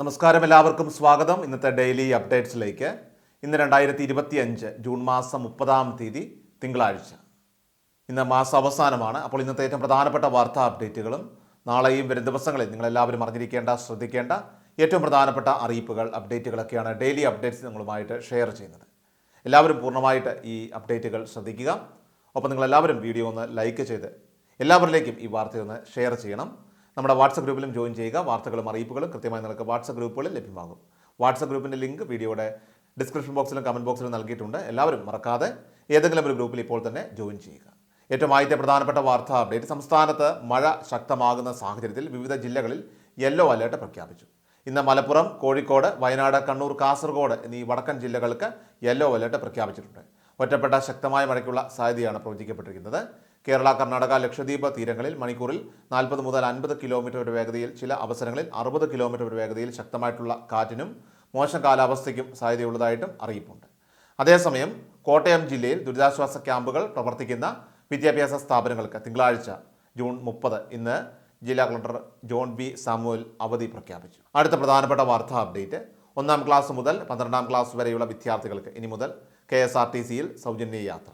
നമസ്കാരം എല്ലാവർക്കും സ്വാഗതം. ഇന്നത്തെ ഡെയിലി അപ്ഡേറ്റ്സിലേക്ക്. ഇന്ന് രണ്ടായിരത്തി ഇരുപത്തി അഞ്ച് ജൂൺ മാസം മുപ്പതാം തീയതി തിങ്കളാഴ്ച. ഇന്ന് മാസം അവസാനമാണ്. അപ്പോൾ ഇന്നത്തെ ഏറ്റവും പ്രധാനപ്പെട്ട വാർത്താ അപ്ഡേറ്റുകളും നാളെയും വരും ദിവസങ്ങളിൽ നിങ്ങളെല്ലാവരും അറിഞ്ഞിരിക്കേണ്ട ശ്രദ്ധിക്കേണ്ട ഏറ്റവും പ്രധാനപ്പെട്ട അറിയിപ്പുകൾ അപ്ഡേറ്റുകളൊക്കെയാണ് ഡെയിലി അപ്ഡേറ്റ്സ് നിങ്ങളുമായിട്ട് ഷെയർ ചെയ്യുന്നത്. എല്ലാവരും പൂർണമായിട്ട് ഈ അപ്ഡേറ്റുകൾ ശ്രദ്ധിക്കുക. ഒപ്പം നിങ്ങളെല്ലാവരും വീഡിയോ ഒന്ന് ലൈക്ക് ചെയ്ത് എല്ലാവരിലേക്കും ഈ വാർത്തയൊന്ന് ഷെയർ ചെയ്യണം. നമ്മുടെ വാട്സപ്പ് ഗ്രൂപ്പിലും ജോയിൻ ചെയ്യുക. വാർത്തകളും അറിയിപ്പുകളും കൃത്യമായി നിങ്ങൾക്ക് വാട്സപ്പ് ഗ്രൂപ്പുകളിൽ ലഭ്യമാകും. വാട്സപ്പ് ഗ്രൂപ്പിന്റെ ലിങ്ക് വീഡിയോയുടെ ഡിസ്ക്രിപ്ഷൻ ബോക്സിലും കമന്റ് ബോക്സിലും നൽകിയിട്ടുണ്ട്. എല്ലാവരും മറക്കാതെ ഏതെങ്കിലും ഒരു ഗ്രൂപ്പിൽ ഇപ്പോൾ തന്നെ ജോയിൻ ചെയ്യുക. ഏറ്റവും ആദ്യത്തെ പ്രധാനപ്പെട്ട വാർത്താ അപ്ഡേറ്റ്. സംസ്ഥാനത്ത് മഴ ശക്തമാകുന്ന സാഹചര്യത്തിൽ വിവിധ ജില്ലകളിൽ യെല്ലോ അലേർട്ട് പ്രഖ്യാപിച്ചു. ഇന്ന് മലപ്പുറം കോഴിക്കോട് വയനാട് കണ്ണൂർ കാസർഗോഡ് എന്നീ വടക്കൻ ജില്ലകൾക്ക് യെല്ലോ അലേർട്ട് പ്രഖ്യാപിച്ചിട്ടുണ്ട്. ഒറ്റപ്പെട്ട ശക്തമായ മഴയ്ക്കുള്ള സാധ്യതയാണ് പ്രവചിക്കപ്പെട്ടിരിക്കുന്നത്. കേരള കർണാടക ലക്ഷദ്വീപ് തീരങ്ങളിൽ മണിക്കൂറിൽ നാൽപ്പത് മുതൽ അൻപത് കിലോമീറ്റർ വരെ വേഗതയിൽ ചില അവസരങ്ങളിൽ അറുപത് കിലോമീറ്റർ വരെ വേഗതയിൽ ശക്തമായിട്ടുള്ള കാറ്റിനും മോശം കാലാവസ്ഥയ്ക്കും സാധ്യതയുള്ളതായിട്ടും അറിയിപ്പുണ്ട്. അതേസമയം കോട്ടയം ജില്ലയിൽ ദുരിതാശ്വാസ ക്യാമ്പുകൾ പ്രവർത്തിക്കുന്ന വിദ്യാഭ്യാസ സ്ഥാപനങ്ങൾക്ക് തിങ്കളാഴ്ച ജൂൺ മുപ്പത് ഇന്ന് ജില്ലാ കളക്ടർ ജോൺ ബി സാമുവൽ അവധി പ്രഖ്യാപിച്ചു. അടുത്ത പ്രധാനപ്പെട്ട വാർത്താ അപ്ഡേറ്റ് ഒന്നാം ക്ലാസ് മുതൽ പന്ത്രണ്ടാം ക്ലാസ് വരെയുള്ള വിദ്യാർത്ഥികൾക്ക് ഇനി മുതൽ കെ എസ് ആർ ടി സിയിൽ സൗജന്യ യാത്ര.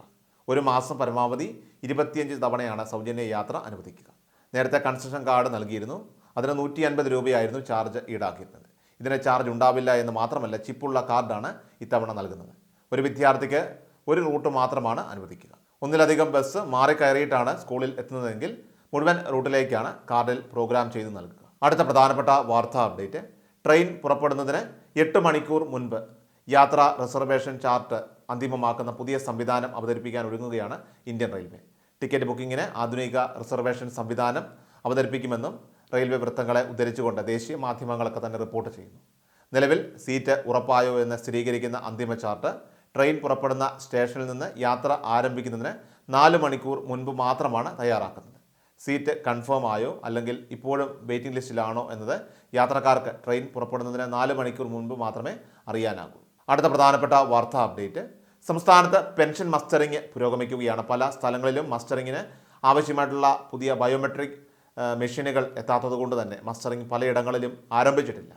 ഒരു മാസം പരമാവധി ഇരുപത്തിയഞ്ച് തവണയാണ് സൗജന്യ യാത്ര അനുവദിക്കുക. നേരത്തെ കൺസെഷൻ കാർഡ് നൽകിയിരുന്നു. അതിന് നൂറ്റി അൻപത് രൂപയായിരുന്നു ചാർജ് ഈടാക്കിയിരുന്നത്. ഇതിന് ചാർജ് ഉണ്ടാവില്ല എന്ന് മാത്രമല്ല ചിപ്പുള്ള കാർഡാണ് ഇത്തവണ നൽകുന്നത്. ഒരു വിദ്യാർത്ഥിക്ക് ഒരു റൂട്ട് മാത്രമാണ് അനുവദിക്കുക. ഒന്നിലധികം ബസ് മാറിക്കയറിയിട്ടാണ് സ്കൂളിൽ എത്തുന്നതെങ്കിൽ മുഴുവൻ റൂട്ടിലേക്കാണ് കാർഡിൽ പ്രോഗ്രാം ചെയ്ത് നൽകുക. അടുത്ത പ്രധാനപ്പെട്ട വാർത്താ അപ്ഡേറ്റ്. ട്രെയിൻ പുറപ്പെടുന്നതിന് എട്ട് മണിക്കൂർ മുൻപ് യാത്രാ റിസർവേഷൻ ചാർട്ട് അന്തിമമാക്കുന്ന പുതിയ സംവിധാനം അവതരിപ്പിക്കാൻ ഒരുങ്ങുകയാണ് ഇന്ത്യൻ റെയിൽവേ. ടിക്കറ്റ് ബുക്കിങ്ങിന് ആധുനിക റിസർവേഷൻ സംവിധാനം അവതരിപ്പിക്കുമെന്നും റെയിൽവേ വൃത്തങ്ങളെ ഉദ്ധരിച്ചുകൊണ്ട് ദേശീയ മാധ്യമങ്ങളൊക്കെ തന്നെ റിപ്പോർട്ട് ചെയ്യുന്നു. നിലവിൽ സീറ്റ് ഉറപ്പായോ എന്ന് സ്ഥിരീകരിക്കുന്ന അന്തിമ ചാർട്ട് ട്രെയിൻ പുറപ്പെടുന്ന സ്റ്റേഷനിൽ നിന്ന് യാത്ര ആരംഭിക്കുന്നതിന് നാല് മണിക്കൂർ മുൻപ് മാത്രമാണ് തയ്യാറാക്കുന്നത്. സീറ്റ് കൺഫേം ആയോ അല്ലെങ്കിൽ ഇപ്പോഴും വെയിറ്റിംഗ് ലിസ്റ്റിലാണോ എന്നത് യാത്രക്കാർക്ക് ട്രെയിൻ പുറപ്പെടുന്നതിന് നാല് മണിക്കൂർ മുൻപ് മാത്രമേ അറിയാനാകൂ. അടുത്ത പ്രധാനപ്പെട്ട വാർത്താ അപ്ഡേറ്റ്. സംസ്ഥാനത്ത് പെൻഷൻ മസ്റ്ററിംഗ് പുരോഗമിക്കുകയാണ്. പല സ്ഥലങ്ങളിലും മസ്റ്ററിങ്ങിന് ആവശ്യമായിട്ടുള്ള പുതിയ ബയോമെട്രിക് മെഷീനുകൾ എത്താത്തത് കൊണ്ട് തന്നെ മസ്റ്ററിംഗ് പലയിടങ്ങളിലും ആരംഭിച്ചിട്ടില്ല.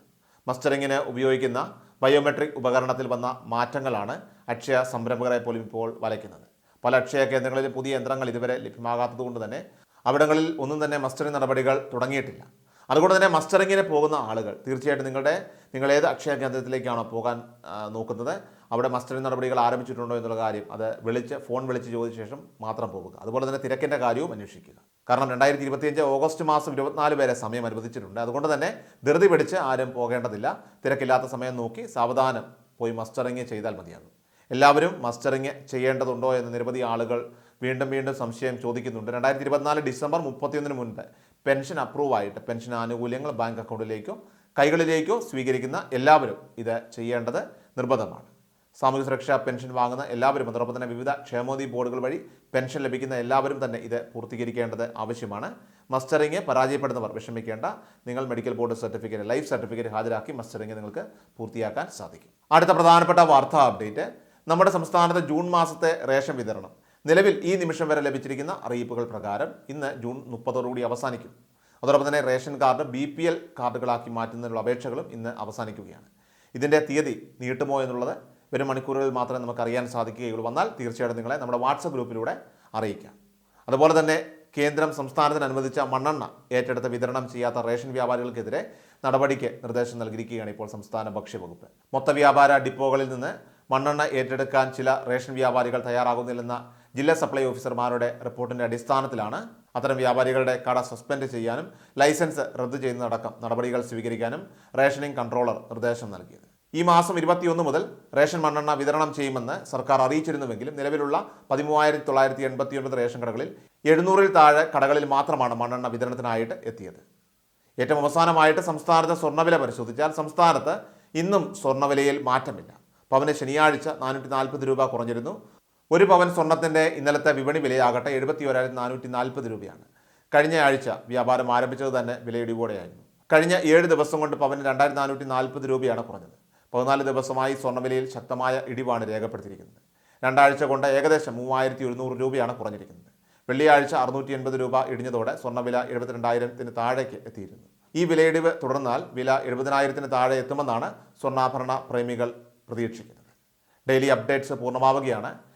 മസ്റ്ററിങ്ങിന് ഉപയോഗിക്കുന്ന ബയോമെട്രിക് ഉപകരണത്തിൽ വന്ന മാറ്റങ്ങളാണ് അക്ഷയ സംരംഭകരെ പോലും ഇപ്പോൾ വലയ്ക്കുന്നത്. പല അക്ഷയ കേന്ദ്രങ്ങളിലും പുതിയ യന്ത്രങ്ങൾ ഇതുവരെ ലഭ്യമാകാത്തത് കൊണ്ട് തന്നെ അവിടങ്ങളിൽ ഒന്നും തന്നെ മസ്റ്ററിംഗ് നടപടികൾ തുടങ്ങിയിട്ടില്ല. അതുകൊണ്ട് തന്നെ മസ്റ്ററിങ്ങിന് പോകുന്ന ആളുകൾ തീർച്ചയായിട്ടും നിങ്ങളുടെ നിങ്ങൾ ഏത് അക്ഷയ കേന്ദ്രത്തിലേക്കാണോ പോകാൻ നോക്കുന്നത് അവിടെ മസ്റ്ററിംഗ് നടപടികൾ ആരംഭിച്ചിട്ടുണ്ടോ എന്നുള്ള കാര്യം അത് വിളിച്ച് ഫോൺ വിളിച്ച് ചോദിച്ച ശേഷം മാത്രം പോവുക അതുപോലെ തന്നെ തിരക്കിന്റെ കാര്യവും അന്വേഷിക്കുക. കാരണം രണ്ടായിരത്തി ഇരുപത്തിയഞ്ച് ഓഗസ്റ്റ് മാസം ഇരുപത്തിനാല് വരെ സമയം അനുവദിച്ചിട്ടുണ്ട്. അതുകൊണ്ട് തന്നെ ധൃതി പിടിച്ച് ആരും പോകേണ്ടതില്ല. തിരക്കില്ലാത്ത സമയം നോക്കി സാവധാനം പോയി മസ്റ്ററിങ് ചെയ്താൽ മതിയാകും. എല്ലാവരും മസ്റ്ററിങ് ചെയ്യേണ്ടതുണ്ടോ എന്ന് നിരവധി ആളുകൾ വീണ്ടും വീണ്ടും സംശയം ചോദിക്കുന്നുണ്ട്. രണ്ടായിരത്തി ഇരുപത്തിനാല് ഡിസംബർ മുപ്പത്തിയൊന്നിന് മുൻപ് പെൻഷൻ അപ്രൂവ് ആയിട്ട് പെൻഷൻ ആനുകൂല്യങ്ങൾ ബാങ്ക് അക്കൗണ്ടിലേക്കോ കൈകളിലേക്കോ സ്വീകരിക്കുന്ന എല്ലാവരും ഇത് ചെയ്യേണ്ടത് നിർബന്ധമാണ്. സാമൂഹ്യ സുരക്ഷാ പെൻഷൻ വാങ്ങുന്ന എല്ലാവരും അതോടൊപ്പം തന്നെ വിവിധ ക്ഷേമോദി ബോർഡുകൾ വഴി പെൻഷൻ ലഭിക്കുന്ന എല്ലാവരും തന്നെ ഇത് പൂർത്തീകരിക്കേണ്ടത് ആവശ്യമാണ്. മസ്റ്ററിങ് പരാജയപ്പെടുന്നവർ വിഷമിക്കേണ്ട. നിങ്ങൾ medical board certificate life certificate ഹാജരാക്കി മസ്റ്ററിങ് നിങ്ങൾക്ക് പൂർത്തിയാക്കാൻ സാധിക്കും. അടുത്ത പ്രധാനപ്പെട്ട വാർത്താ അപ്ഡേറ്റ് നമ്മുടെ സംസ്ഥാനത്തെ ജൂൺ മാസത്തെ റേഷൻ വിതരണം. നിലവിൽ ഈ നിമിഷം വരെ ലഭിച്ചിരിക്കുന്ന അറിയിപ്പുകൾ പ്രകാരം ഇന്ന് ജൂൺ മുപ്പതോടുകൂടി അവസാനിക്കും. അതോടൊപ്പം തന്നെ ration card B P L കാർഡുകളാക്കി മാറ്റുന്നതിനുള്ള അപേക്ഷകളും ഇന്ന് അവസാനിക്കുകയാണ്. ഇതിന്റെ തീയതി നീട്ടുമോ എന്നുള്ളത് വരും മണിക്കൂറുകളിൽ മാത്രമേ നമുക്ക് അറിയാൻ സാധിക്കുകയുള്ളൂ. വന്നാൽ തീർച്ചയായിട്ടും നിങ്ങളെ നമ്മുടെ വാട്സപ്പ് ഗ്രൂപ്പിലൂടെ അറിയിക്കാം. അതുപോലെ തന്നെ കേന്ദ്രം സംസ്ഥാനത്തിന് അനുവദിച്ച മണ്ണെണ്ണ ഏറ്റെടുത്ത് വിതരണം ചെയ്യാത്ത റേഷൻ വ്യാപാരികൾക്കെതിരെ നടപടിക്ക് നിർദ്ദേശം നൽകിയിരിക്കുകയാണ് ഇപ്പോൾ സംസ്ഥാന ഭക്ഷ്യവകുപ്പ്. മൊത്ത വ്യാപാര ഡിപ്പോകളിൽ നിന്ന് മണ്ണെണ്ണ ഏറ്റെടുക്കാൻ ചില റേഷൻ വ്യാപാരികൾ തയ്യാറാകുന്നില്ലെന്ന ജില്ലാ സപ്ലൈ ഓഫീസർമാരുടെ റിപ്പോർട്ടിന്റെ അടിസ്ഥാനത്തിലാണ് അത്തരം വ്യാപാരികളുടെ കട സസ്പെൻഡ് ചെയ്യാനും ലൈസൻസ് റദ്ദു ചെയ്യുന്നതടക്കം നടപടികൾ സ്വീകരിക്കാനും റേഷനിംഗ് കൺട്രോളർ നിർദ്ദേശം നൽകിയത്. ഈ മാസം ഇരുപത്തിയൊന്ന് മുതൽ റേഷൻ മണ്ണെണ്ണ വിതരണം ചെയ്യുമെന്ന് സർക്കാർ അറിയിച്ചിരുന്നുവെങ്കിലും നിലവിലുള്ള പതിമൂവായിരത്തി തൊള്ളായിരത്തി എൺപത്തി ഒൻപത് റേഷൻ കടകളിൽ എഴുന്നൂറിൽ താഴെ കടകളിൽ മാത്രമാണ് മണ്ണെണ്ണ വിതരണത്തിനായിട്ട് എത്തിയത്. ഏറ്റവും അവസാനമായിട്ട് സംസ്ഥാനത്തെ സ്വർണവില പരിശോധിച്ചാൽ സംസ്ഥാനത്ത് ഇന്നും സ്വർണവിലയിൽ മാറ്റമില്ല. പവന് ശനിയാഴ്ച നാനൂറ്റി നാൽപ്പത് രൂപ കുറഞ്ഞിരുന്നു. ഒരു പവൻ സ്വർണത്തിന്റെ ഇന്നലത്തെ വിപണി വിലയാകട്ടെ എഴുപത്തി ഒരായിരത്തി നാനൂറ്റി നാൽപ്പത് രൂപയാണ്. കഴിഞ്ഞ ആഴ്ച വ്യാപാരം ആരംഭിച്ചത് തന്നെ വിലയിടിവോടെയായിരുന്നു. കഴിഞ്ഞ ഏഴ് ദിവസം കൊണ്ട് പവന് രണ്ടായിരത്തി നാനൂറ്റി നാൽപ്പത് രൂപയാണ് കുറഞ്ഞത്. പതിനാല് ദിവസമായി സ്വർണവിലയിൽ ശക്തമായ ഇടിവാണ് രേഖപ്പെടുത്തിയിരിക്കുന്നത്. രണ്ടാഴ്ച കൊണ്ട് ഏകദേശം മൂവായിരത്തി ഒരുന്നൂറ് രൂപയാണ് കുറഞ്ഞിരിക്കുന്നത്. വെള്ളിയാഴ്ച അറുന്നൂറ്റി എൺപത് രൂപ ഇടിഞ്ഞതോടെ സ്വർണവില എഴുപത്തിരണ്ടായിരത്തിന് താഴേക്ക് എത്തിയിരുന്നു. ഈ വിലയിടിവ് തുടർന്നാൽ വില എഴുപതിനായിരത്തിന് താഴെ എത്തുമെന്നാണ് സ്വർണാഭരണ പ്രേമികൾ പ്രതീക്ഷിക്കുന്നത്. Daily updates പൂർണമാവുകയാണ്.